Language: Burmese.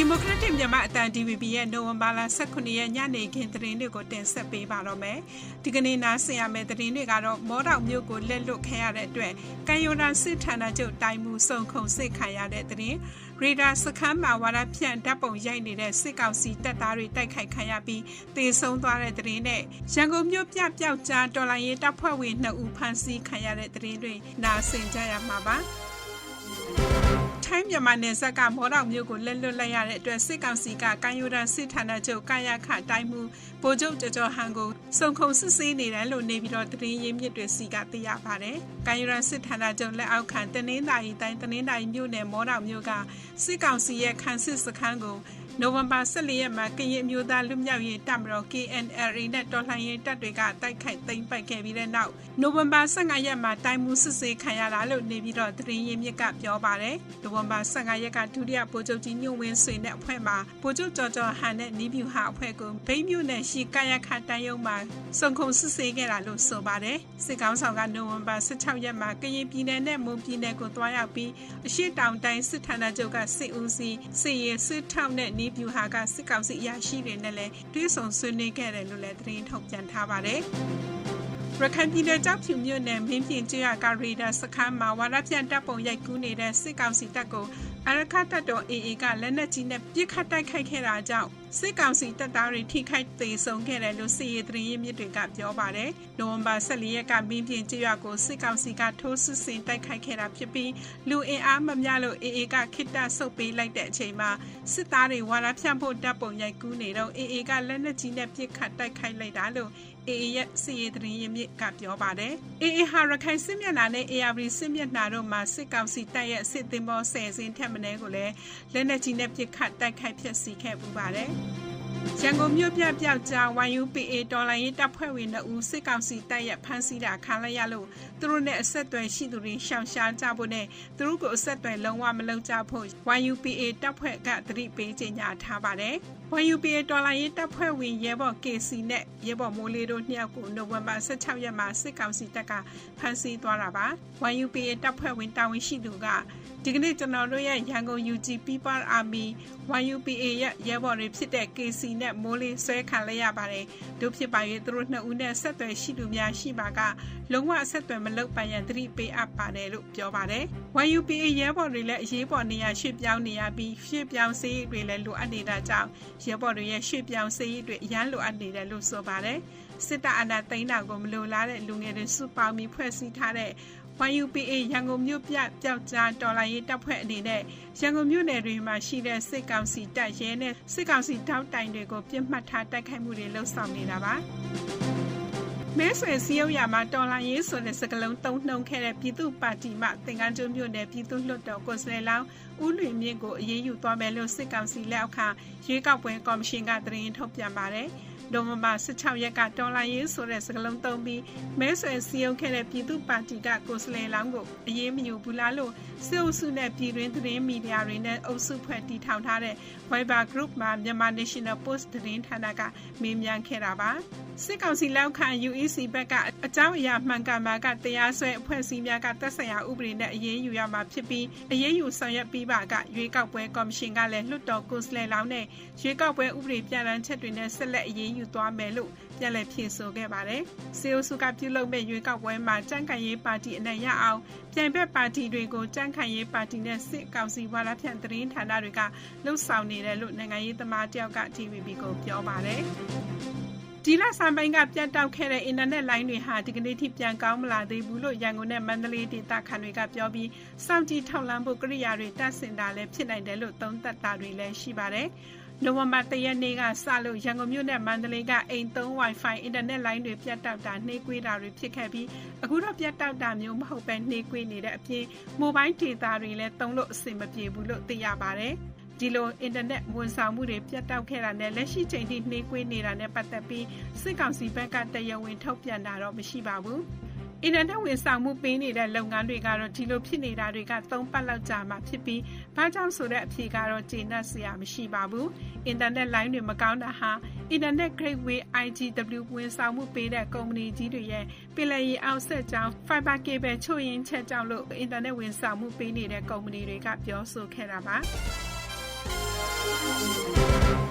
ဒီမိုကရက်တစ်မြန်မာအတန် DVB ရဲ့နိုဝင်ဘာလ18ရက်ညနေခင်းသတင်းတွေကိုတင်ဆက်ပေးပါတော့မယ်။ဒီကနေ့နားဆင်ရမယ့်သတင်းတွေကတော့မောတောင်မြို့ကိုလက်လွတ်ခဲ့ရတဲ့အတွက်ကံယိုရန်စစ်ဌာနချုပ်တိုင်မှုစုံခုံစစ်ခံရတဲ့သတင်းရေဒါစခန်းမှာဝါဒဖြန့်ဓာတ်ပုံရိုက်နေတဲ့စစ်ကောင်စီတပ်သားတွေတိုက်ခိုက်ခံရပြီးတေဆုံးသွားတဲ့သတင်းနဲ့ရန်ကုန်မြို့ပြပျောက်ကြားတော်လိုင်းရေးတပ်ဖွဲ့ဝင်2ဦးဖမ်းဆီးခံရတဲ့သတင်းတွေနားဆင်ကြရမှာပါ။ ထိုင်းမြန်မာနယ်စပ်ကမော်တောင်မြို့ကိုလက်လွတ်လိုက်ရတဲ့အတွက်စစ်ကောင်စီကကံယူရန်စစ်ဌာနချုပ်ကာယခတိုင်းမှုဗိုလ်ချုပ်ကျော်ကျော်ဟန်ကိုစုံခုံစစ်ဆေးနေတယ်လို့နေပြီးတော့သတင်းရင်းမြစ်တွေစီကသိရပါတယ်။ကံယူရန်စစ်ဌာနချုပ်လက်အောက်ခံတနင်္သာရီတိုင်းတနင်္သာရီမြို့နယ်မော်တောင်မြို့ကစစ်ကောင်စီရဲ့ခန်းစစ်စခန်းကို နိုဝင်ဘာ14ရက်မှာကရင်မျိုးသားလူမျိုးရေးတပ်မတော် KNLA နဲ့တော်လှန်ရေးတပ်တွေကတိုက်ခိုက်သိမ်းပိုက်ခဲ့ပြီးတဲ့နောက်နိုဝင်ဘာ15ရက်မှာတိုင်မှုစစ်ဆေးခံရတာလို့နေပြီးတော့သတင်းရင်းမြစ်ကပြောပါတယ်။နိုဝင်ဘာ15ရက်ကဒုတိယဗိုလ်ချုပ်ကြီးညွန့်ဝင်းဆွေနဲ့အဖွဲ့မှာဗိုလ်ချုပ်ကျော်ကျော်ဟန်နဲ့နီးပြူဟာအဖွဲ့ကိုဗိမ်းမြို့နယ်ရှိကာယခတန်ယုံမှာစုံခုံစစ်ဆေးခဲ့တာလို့ဆိုပါတယ်။စစ်ကောင်ဆောင်ကနိုဝင်ဘာ16ရက်မှာကရင်ပြည်နယ်နဲ့မွန်ပြည်နယ်ကိုတွားရောက်ပြီးအရှိတောင်တိုင်းစစ်ဌာနချုပ်ကစစ်ဦးစီးစစ်ရေးစစ်ထောက်နဲ့နီးပြူဟာကစစ်ကောင်စီအရာရှိတွေနဲ့လည်းတွဲဆုံဆွေးနွေးခဲ့တယ်လို့လည်းသတင်းထုတ်ပြန်ထားပါတယ်။ရခိုင်ပြည်နယ်ကြောက်ဖြူမြို့နယ်မင်းပြင်ကျွရကရီဒါစခန်းမှာဝါရပြန့်တပ်ပုံရိုက်ကူးနေတဲ့စစ်ကောင်စီတပ်ကိုအရခတ်တပ်တော် AA ကလက်နက်ကြီးနဲ့ပြစ်ခတ်တိုက်ခိုက်ခဲ့တာကြောင့် စစ်ကောင်စီတပ်သားတွေထိခိုက်သေးဆုံးခဲ့တယ်လို့စစ်ရေးသတင်းရင်းမြစ်တွေကပြောပါတယ်။နိုဝင်ဘာ14ရက်ကမင်းပြင်ကျွရကိုစစ်ကောင်စီကထိုးစစ်ဆင်တိုက်ခိုက်ခဲ့တာဖြစ်ပြီးလူအင်အားမမျှလို့ AA ကခိတဆုပ်ပေးလိုက်တဲ့အချိန်မှာစစ်သားတွေဝါရဖြန့်ဖို့တပ်ပုံရိုက်ကူးနေတော့ AA ကလက်နက်ကြီးနဲ့ပြစ်ခတ်တိုက်ခိုက်လိုက်တာလို့ AA ရဲ့စစ်ရေးသတင်းရင်းမြစ်ကပြောပါတယ်။ AA ဟာရခိုင်စစ်မျက်နှာနဲ့ ARV စစ်မျက်နှာတို့မှာစစ်ကောင်စီတပ်ရဲ့စစ်သင်္ဘောဆယ်စင်းထက်မနည်းကိုလည်းလက်နက်ကြီးနဲ့ပစ်ခတ်တိုက်ခိုက်ဖျက်ဆီးခဲ့ပူပါတယ်။ ရန်ကုန်မြို့ပြပျောက်ကြား YUPA တော်လိုင်းရေးတပ်ဖွဲ့ဝင်2ဦးစစ်ကောင်စီတပ်ရဲ့ဖမ်းဆီးတာခံလိုက်ရလို့သူတို့နဲ့အဆက်အသွယ်ရှိသူတွေရှောင်ရှားကြဖို့နဲ့သူတို့ကိုအဆက်အသွယ်လုံးဝမလုပ်ကြဖို့ YUPA တပ်ဖွဲ့ကသတိပေးကြေညာထားပါတယ်။ YUPA တော်လိုင်းရေးတပ်ဖွဲ့ဝင်ရဲဘော် KC နဲ့ရဲဘော်မိုးလေးတို့နှစ်ယောက်ကိုနိုဝင်ဘာ16ရက်မှာစစ်ကောင်စီတပ်ကဖမ်းဆီးသွားတာပါ။ YUPA တပ်ဖွဲ့ဝင်တာဝန်ရှိသူက ဒီကနေ့ကျွန်တော်တို့ရဲ့ရန်ကုန် UG People Army YUPA ရဲ့ရဲဘော်တွေဖြစ်တဲ့ KC နဲ့မိုးလေးဆွဲခံလိုက်ရပါတယ်။တို့ဖြစ်ပါရဲ့သူတို့နှစ်ဦးနဲ့ဆက်သွယ်ရှိသူများရှိပါကလုံးဝဆက်သွယ်မလုပ်ပါရန်သတိပေးအပ်ပါတယ်လို့ပြောပါတယ်။ YUPA ရဲဘော်တွေလည်းအရေးပေါ်နေရာရွှေ့ပြောင်းနေရပြီးရွှေ့ပြောင်းစေးတွေလည်းလိုအပ်နေတာကြောင့်ရဲဘော်တွေရဲ့ရွှေ့ပြောင်းစေးတွေအရန်လိုအပ်နေတယ်လို့ဆိုပါတယ်။စစ်တပ်အာဏာသိမ်းတာကိုမလိုလားတဲ့လူငယ်တွေစုပေါင်းပြီးဖွဲ့စည်းထားတဲ့ YUPA ရန်ကုန်မြို့ပြပျောက်ကြားတော်လိုင်းရေးတပ်ဖွဲ့အနေနဲ့ရန်ကုန်မြို့နယ်တွေမှာရှိတဲ့စစ်ကောင်စီတပ်ရဲနဲ့စစ်ကောင်စီတောက်တိုင်တွေကိုပြစ်မှတ်ထားတိုက်ခိုက်မှုတွေလှုပ်ဆောင်နေတာပါမဲဆွေစည်းရုံးရမှာတော်လိုင်းရေးဆိုတဲ့စကလုံးသုံးနှုံခဲ့တဲ့ပြည်သူ့ပါတီမှသင်္ကန်းကျွန်းမြို့နယ်ပြည်သူ့လွှတ်တော်ကိုယ်စားလှယ်လောင်းဦးလွင်မြင့်ကိုအရေးယူသွားမယ်လို့စစ်ကောင်စီလက်အောက်ခံရွေးကောက်ပွဲကော်မရှင်ကသတင်းထုတ်ပြန်ပါတယ်။ နိုဝင်ဘာ16ရက်ကတော်လာရေးဆိုတဲ့စကားလုံးသုံးပြီးမဲဆွယ်စည်းရုံးခဲ့တဲ့ပြည်သူ့ပါတီကကိုယ်စားလှယ်လောင်းကိုအရေးမယူဘူးလားလို့စစ်အုပ်စုနဲ့ပြည်တွင်းသတင်းမီဒီယာတွေနဲ့အုပ်စုဖွဲ့တည်ထောင်ထားတဲ့ Viber Group မှာမြန်မာ National Post သတင်းဌာနကမေးမြန်းခဲ့တာပါစစ်ကောင်စီလောက်ခံ UEC ဘက်ကအကြောင်းအရာမှန်ကန်မှာကတရားစွဲအဖွဲ့အစည်းများကသက်ဆိုင်ရာဥပဒေနဲ့အရေးယူရမှာဖြစ်ပြီးအရေးယူဆောင်ရွက်ပြီးပါကရွေးကောက်ပွဲကော်မရှင်ကလည်းလွှတ်တော်ကိုယ်စားလှယ်လောင်းနဲ့ရွေးကောက်ပွဲဥပဒေပြဋ္ဌာန်းချက်တွေနဲ့ဆက်လက်အရေးယူသွားမယ်လို့ပြန်လည်ဖြေဆိုခဲ့ပါတယ်။စီအိုစုကပြုလုပ်မဲ့ရွေးကောက်ပွဲမှာကြံ့ခိုင်ရေးပါတီအနိုင်ရအောင်ပြိုင်ဘက်ပါတီတွေကိုကြံ့ခိုင်ရေးပါတီနဲ့စစ်ကောင်စီဝါဒဖြန့်သတင်းဌာနတွေကလှုပ်ဆောင်နေတယ်လို့နိုင်ငံရေးသမားတယောက်က TVB ကိုပြောပါတယ်။ဒီလဆန်ပိုင်းကပြတ်တောက်ခဲ့တဲ့အင်တာနက်လိုင်းတွေဟာဒီကနေ့ထိပြန်ကောင်းမလာသေးဘူးလို့ရန်ကုန်နဲ့မန္တလေးဒေသခံတွေကပြောပြီးစောင့်ကြည့်ထောက်လှမ်းဖို့ကိရိယာတွေတပ်ဆင်တာလည်းဖြစ်နိုင်တယ်လို့သုံးသပ်တာတွေလည်းရှိပါတယ်။ နိုဝင်ဘာ၁ရက်နေ့ကစလို့ရန်ကုန်မြို့နဲ့မန္တလေးကအိမ်သုံး Wi-Fi အင်တာနက်လိုင်းတွေပြတ်တောက်တာနှေးကွေးတာတွေဖြစ်ခဲ့ပြီးအခုတော့ပြတ်တောက်တာမျိုးမဟုတ်ပဲနှေးကွေးနေတဲ့အပြင် Mobile Data တွေလည်းသုံးလို့အဆင်မပြေဘူးလို့သိရပါတယ်။ဒီလိုအင်တာနက်ဝန်ဆောင်မှုတွေပြတ်တောက်ခဲ့တာနဲ့လက်ရှိချိန်ထိနှေးကွေးနေတာနဲ့ပတ်သက်ပြီးစစ်ကောင်စီဘက်ကတရားဝင်ထုတ်ပြန်တာတော့မရှိပါဘူး။ အင်တာနက်ဝန်ဆောင်မှုပေးနေတဲ့လုပ်ငန်းတွေကတော့ဒီလိုဖြစ်နေတာတွေကသုံးပတ်လောက်ကြာမှဖြစ်ပြီးဘာကြောင့်ဆိုတဲ့အဖြေကတော့ကျေနပ်စရာမရှိပါဘူးအင်တာနက်လိုင်းတွေမကောင်းတာဟာအင်တာနက် gateway IGW ဝန်ဆောင်မှုပေးတဲ့ကုမ္ပဏီကြီးတွေရဲ့ပင်လယ်ရေအောက်ဆက်ကြောင်း fiber cable ချို့ယင်းချက်ကြောင့်လို့အင်တာနက်ဝန်ဆောင်မှုပေးနေတဲ့ကုမ္ပဏီတွေကပြောဆိုခဲ့တာပါ။